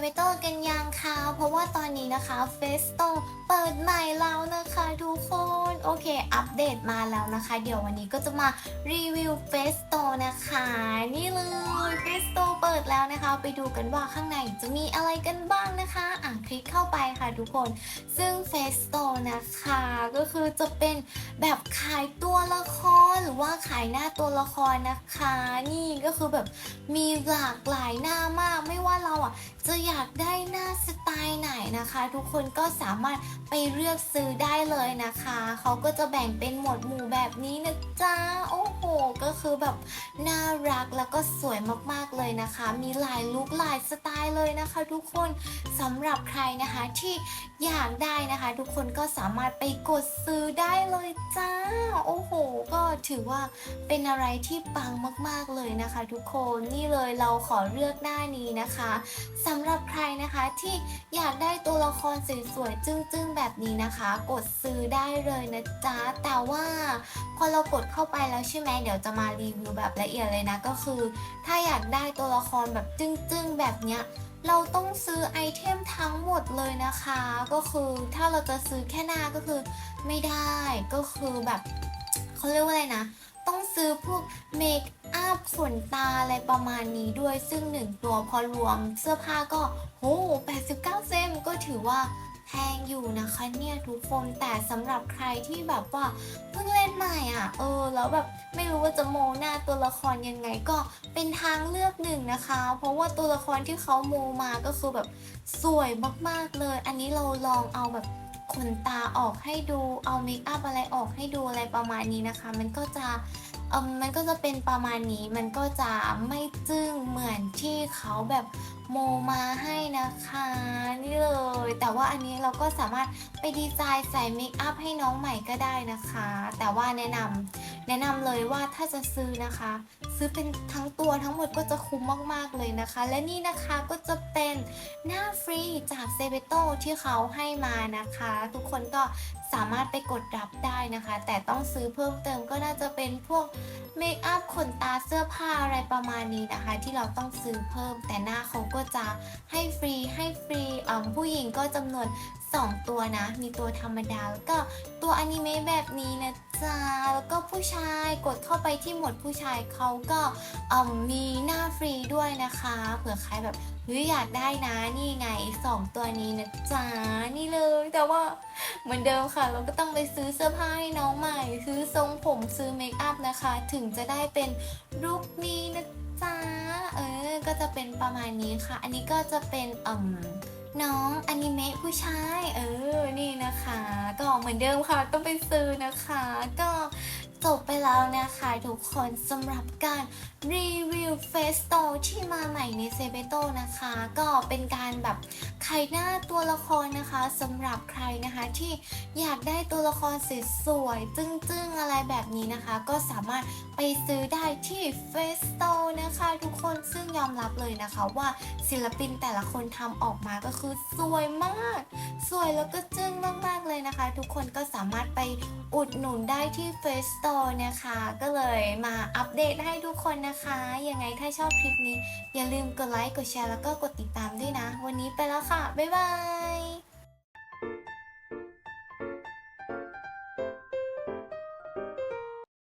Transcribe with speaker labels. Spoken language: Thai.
Speaker 1: เวโต้กันยังคะเพราะว่าตอนนี้นะคะเฟสโตเปิดใหม่แล้วนะคะทุกคน โอเค อัปเดตมาแล้วนะคะ เดี๋ยววันนี้ก็จะมารีวิวเฟสโตนะคะ นี่เลยเฟสโตเปิดแล้วนะคะ ไปดูกันว่าข้างในจะมีอะไรกันบ้างนะคะ อะคลิกเข้าไปค่ะทุกคน ซึ่งเฟสโตนะคะก็คือจะเป็นแบบขายตัวละครหรือว่าขายหน้าตัวละครนะคะ นี่ก็คือแบบมีหลากหลายหน้ามากไม่ว่าเราอะจะอยากได้หน้าสไตล์ไหนนะคะ ทุกคนก็สามารถไปเลือกซื้อได้เลยนะคะ เขาก็จะแบ่งเป็นหมวดหมู่แบบนี้นะจ๊ะโอ้โห ก็คือแบบน่ารักแล้วก็สวยมากๆเลยนะคะ มีหลายลุคหลายสไตล์เลยนะคะ ทุกคนสำหรับใครนะคะที่อยากได้นะคะ ทุกคนก็สามารถไปกดซื้อได้เลยจ้า โอ้โห ก็ถือว่าเป็นอะไรที่ปังมากๆเลยนะคะ ทุกคนนี่เลยเราขอเลือกหน้านี้นะคะสำหรับใครนะคะที่อยากได้ตัวละครสวยๆจึ้งๆ แบบนี้นะคะ กดซื้อได้เลยนะจ๊ะ แต่ว่าพอเรากดเข้าไปแล้วใช่ไหมเดี๋ยวจะมารีวิวแบบละเอียดเลยนะก็คือ ถ้าอยากได้ตัวละครแบบจึ้งๆ แบบเนี้ยเราต้องซื้อไอเทมทั้งหมดเลยนะคะ ก็คือถ้าเราจะซื้อแค่หน้าก็คือไม่ได้ก็คือแบบเขาเรียกว่าอะไรนะ ต้องซื้อพวกเมคอัพขนตาอะไรประมาณนี้ด้วยซึ่งหนึ่งตัวพอรวมเสื้อผ้าก็โห89 เซนก็ถือว่าแพงอยู่นะคะเนี่ยทุกคนแต่สำหรับใครที่แบบว่าเพิ่งเล่นใหม่อะ เออ แล้วแบบไม่รู้ว่าจะโมหน้าตัวละครยังไงก็เป็นทางเลือกหนึ่งนะคะ เพราะว่าตัวละครที่เขาโมมาก็คือแบบสวยมากๆเลย อันนี้เราลองเอาแบบ ขนตาออกให้ดู เอาเมคอัพอะไรออกให้ดูอะไรประมาณนี้นะคะ มันก็จะเอมมันก็จะเป็นประมาณนี้ มันก็จะไม่จึ้งเหมือนที่เขาแบบโมมาให้นะคะนี่เลย แต่ว่าอันนี้เราก็สามารถไปดีไซน์ใส่เมคอัพให้น้องใหม่ก็ได้นะคะ แต่ว่าแนะนำ แนะนำเลยว่าถ้าจะซื้อนะคะ ซื้อเป็นทั้งตัวทั้งหมดก็จะคุ้มมากๆเลยนะคะ และนี่นะคะก็จะเป็นหน้าฟรีจากเซเบโตที่เขาให้มานะคะ ทุกคนก็สามารถไปกดรับได้นะคะ แต่ต้องซื้อเพิ่มเติมก็น่าจะเป็นพวกเมคอัพขนตาเสื้อผ้าอะไรประมาณนี้นะคะ ที่เราต้องซื้อเพิ่มแต่หน้าเขาก็จะให้ฟรีให้ฟรีผู้หญิงก็จำนวน 2 ตัวนะ มีตัวธรรมดา แล้วก็ตัวอนิเมะแบบนี้นะจ๊ะแล้วก็ผู้ชายกดเข้าไปที่หมวดผู้ชายเขาก็มีหน้าฟรีด้วยนะคะ เผื่อใครแบบเฮ้ยอยากได้นะนี่ไงสองตัวนี้นะจ๊ะนี่เลยแต่ว่าเหมือนเดิมค่ะ เราก็ต้องไปซื้อเสื้อผ้าให้น้องใหม่ ซื้อทรงผมซื้อเมคอัพนะคะ ถึงจะได้เป็นลุคนี้นะจ๊ะเออก็จะเป็นประมาณนี้ค่ะ อันนี้ก็จะเป็นอน้องอนิเมะผู้ช เหมือนเดิมค่ะ ต้องไปซื้อนะคะ ก็ จบไปแล้วนะคะทุกคนสำหรับการรีวิวเฟสโตที่มาใหม่ในเซเบโตนะคะ ก็เป็นการแบบไขหน้าตัวละครนะคะสำหรับใครนะคะที่อยากได้ตัวละครสวยๆจึ้งๆอะไรแบบนี้นะคะ ก็สามารถไปซื้อได้ที่เฟสโตนะคะทุกคนซึ่งยอมรับเลยนะคะว่าศิลปินแต่ละคนทำออกมาก็คือสวยมาก สวยแล้วก็จึ้งมากๆเลยนะคะ ทุกคนก็สามารถไปอุดหนุนได้ที่ Face Store นะคะ ก็เลยมาอัปเดตให้ทุกคนนะคะ ยังไงถ้าชอบคลิปนี้ อย่าลืมกดไลค์ กดแชร์ แล้วก็กดติดตามด้วยนะ วันนี้ไปแล้วค่ะ บ๊ายบาย